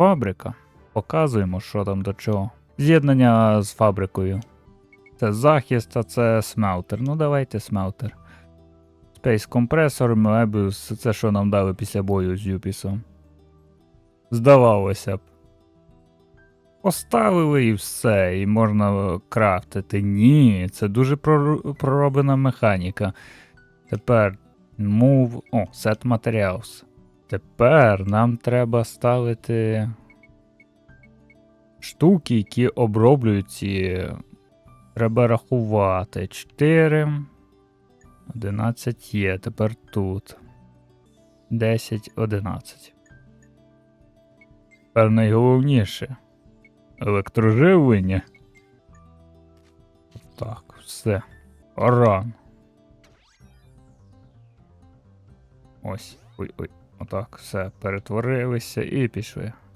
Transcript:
Фабрика. Показуємо, що там до чого. З'єднання з фабрикою. Це захист, а це смелтер. Ну давайте смелтер. Space компресор, Moebius, це що нам дали після бою з Юпісом. Здавалося б. Поставили і все, і можна крафтити. Ні, це дуже пророблена механіка. Тепер move. О, set materials. Тепер нам треба ставити штуки, які оброблюють ці. Треба рахувати. 4. 11 є. Тепер тут. 10, 11. Тепер найголовніше. Електроживлення. Так, все. Оран. Ось. Ой-ой. Отак, все, перетворилися і пішли.